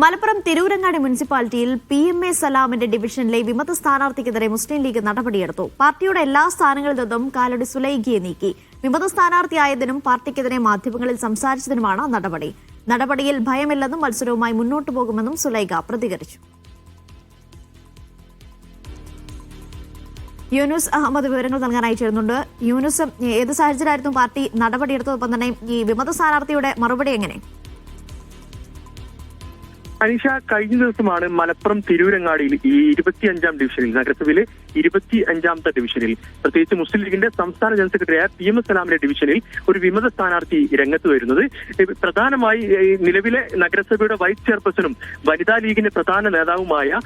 മലപ്പുറം തിരൂരങ്ങാടി മുനിസിപ്പാലിറ്റിയിൽ P M A സലാമിന്റെ ഡിവിഷനിലെ വിമത സ്ഥാനാർത്ഥിക്കെതിരെ മുസ്ലിം ലീഗ് നടപടിയെടുത്തു. പാർട്ടിയുടെ എല്ലാ സ്ഥാനങ്ങളിൽ നിന്നും കാലടി സുലൈഖിയെ നീക്കി. വിമത സ്ഥാനാർത്ഥിയായതിനും പാർട്ടിക്കെതിരെ മാധ്യമങ്ങളിൽ സംസാരിച്ചതിനുമാണ് നടപടി. നടപടിയിൽ ഭയമില്ലെന്നും മത്സരവുമായി മുന്നോട്ടു പോകുമെന്നും സുലൈഖ പ്രതികരിച്ചു. യൂനുസ് അഹമ്മദ് വിവരങ്ങൾ നൽകാനായി ചേരുന്നുണ്ട്. യൂനുസ് ഏത് സാഹചര്യമായിരുന്നു പാർട്ടി നടപടിയെടുത്തതൊപ്പം തന്നെ ഈ വിമത സ്ഥാനാർത്ഥിയുടെ മറുപടി എങ്ങനെ? അനീഷ കഴിഞ്ഞ ദിവസമാണ് മലപ്പുറം തിരൂരങ്ങാടിയിൽ ഈ ഇരുപത്തിയഞ്ചാം ഡിവിഷനിൽ നഗരസഭയിലെ ഇരുപത്തി അഞ്ചാമത്തെ ഡിവിഷനിൽ. പ്രത്യേകിച്ച് മുസ്ലിം ലീഗിന്റെ സംസ്ഥാന ജനറൽ സെക്രട്ടറിയായ പി എം എസ് സലാമിന്റെ ഡിവിഷനിൽ ഒരു വിമത സ്ഥാനാർത്ഥി രംഗത്ത് വരുന്നത്. പ്രധാനമായി നിലവിലെ നഗരസഭയുടെ വൈസ് ചെയർപേഴ്സണും വനിതാ ലീഗിന്റെ പ്രധാന നേതാവുമായ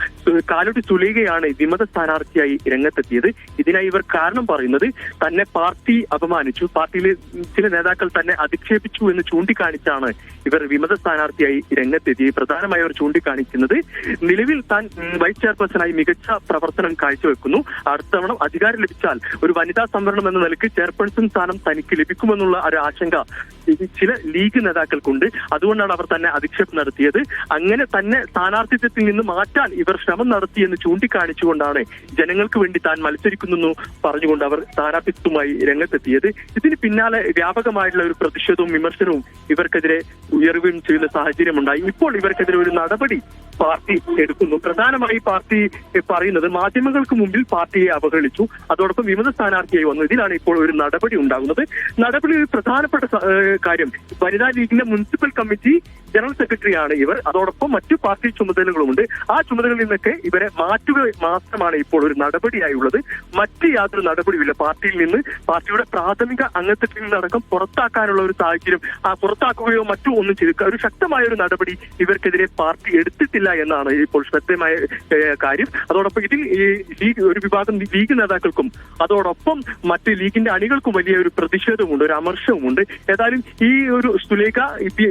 കാലടി സുലീഗയാണ് വിമത സ്ഥാനാർത്ഥിയായി രംഗത്തെത്തിയത്. ഇതിനായി ഇവർ കാരണം പറയുന്നത് തന്നെ പാർട്ടി അപമാനിച്ചു. പാർട്ടിയിലെ ചില നേതാക്കൾ തന്നെ അധിക്ഷേപിച്ചു എന്ന് ചൂണ്ടിക്കാണിച്ചാണ് ഇവർ വിമത സ്ഥാനാർത്ഥിയായി രംഗത്തെത്തി പ്രധാനമായി അവർ ചൂണ്ടിക്കാണിക്കുന്നത്. നിലവിൽ താൻ വൈസ് ചെയർപേഴ്സണായി മികച്ച പ്രവർത്തനം കാഴ്ചവെക്കുന്നു. അടുത്ത തവണ അധികാരം ലഭിച്ചാൽ ഒരു വനിതാ സംവരണം എന്ന നിലയ്ക്ക് ചെയർപേഴ്സൺ സ്ഥാനം തനിക്ക് ലഭിക്കുമെന്നുള്ള ഒരു ആശങ്ക ചില ലീഗ് നേതാക്കൾക്കുണ്ട്. അതുകൊണ്ടാണ് അവർ തന്നെ അധിക്ഷേപം നടത്തിയത്. അങ്ങനെ തന്നെ സ്ഥാനാർത്ഥിത്വത്തിൽ നിന്ന് മാറ്റാൻ ഇവർ ശ്രമം നടത്തിയെന്ന് ചൂണ്ടിക്കാണിച്ചുകൊണ്ടാണ് ജനങ്ങൾക്ക് വേണ്ടി താൻ മത്സരിക്കുന്നു പറഞ്ഞുകൊണ്ട് അവർ സ്ഥാനാർത്ഥിത്വമായി രംഗത്തെത്തിയത്. ഇതിന് പിന്നാലെ വ്യാപകമായിട്ടുള്ള ഒരു പ്രതിഷേധവും വിമർശനവും ഇവർക്കെതിരെ ഉയരുകയും ചെയ്യുന്ന സാഹചര്യമുണ്ടായി. ഇപ്പോൾ ഇവർക്കെതിരെ ഒരു നടപടി പാർട്ടി എടുക്കുന്നു. പ്രധാനമായി പാർട്ടി പറയുന്നത് മാധ്യമങ്ങൾക്ക് മുമ്പിൽ പാർട്ടിയെ അവഹേളിച്ചു. അതോടൊപ്പം വിമത സ്ഥാനാർത്ഥിയായി വന്നു. ഇതിലാണ് ഇപ്പോൾ ഒരു നടപടി ഉണ്ടാകുന്നത്. നടപടി ഒരു പ്രധാനപ്പെട്ട കാര്യം വനിതാ ലീഗിന്റെ മുനിസിപ്പൽ കമ്മിറ്റി ജനറൽ സെക്രട്ടറിയാണ് ഇവർ. അതോടൊപ്പം മറ്റു പാർട്ടി ചുമതലകളുമുണ്ട്. ആ ചുമതലകളിൽ നിന്നൊക്കെ ഇവരെ മാറ്റുക മാത്രമാണ് ഇപ്പോൾ ഒരു നടപടിയായുള്ളത് മറ്റ് യാതൊരു നടപടിയുമില്ല. പാർട്ടിയിൽ നിന്ന് പാർട്ടിയുടെ പ്രാഥമിക അംഗത്വത്തിൽ നിന്നടക്കം പുറത്താക്കാനുള്ള ഒരു സാഹചര്യം ആ പുറത്താക്കുകയോ മറ്റോ ഒന്നും ചെയ്തു ഒരു ശക്തമായ ഒരു നടപടി ഇവർക്കെതിരെ പാർട്ടി എടുത്തിട്ടില്ല എന്നാണ് ഇപ്പോൾ ശ്രദ്ധേയമായ കാര്യം. അതോടൊപ്പം ഇതിൽ ഈ ലീഗ് ഒരു വിഭാഗം ലീഗ് നേതാക്കൾക്കും അതോടൊപ്പം മറ്റ് ലീഗിന്റെ അണികൾക്കും വലിയ ഒരു പ്രതിഷേധമുണ്ട് ഒരു അമർഷവുമുണ്ട്. ഏതായാലും ഈ ഒരു സുലേഖ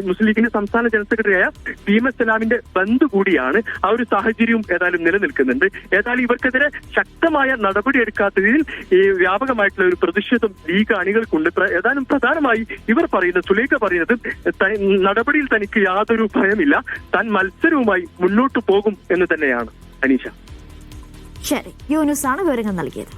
മുസ്ലിം ലീഗിന്റെ സംസ്ഥാന ജനറൽ സെക്രട്ടറിയായ പി എം എസ് സലാമിന്റെ ബന്ധു കൂടിയാണ് ആ ഒരു സാഹചര്യവും ഏതായാലും നിലനിൽക്കുന്നുണ്ട്. ഏതായാലും ഇവർക്കെതിരെ ശക്തമായ നടപടി എടുക്കാത്തതിൽ ഈ വ്യാപകമായിട്ടുള്ള ഒരു പ്രതിഷേധം ലീഗ് അണികൾക്കുണ്ട്. ഏതായാലും പ്രധാനമായി ഇവർ പറയുന്നത് സുലേഖ പറയുന്നത് നടപടിയിൽ തനിക്ക് യാതൊരു ഭയമില്ല. താൻ മത്സരവുമായി മുന്നോട്ട് പോകും എന്ന് തന്നെയാണ് അനീഷ. ശരി യൂനുസ് ആണ് വിവരങ്ങൾ നൽകിയത്.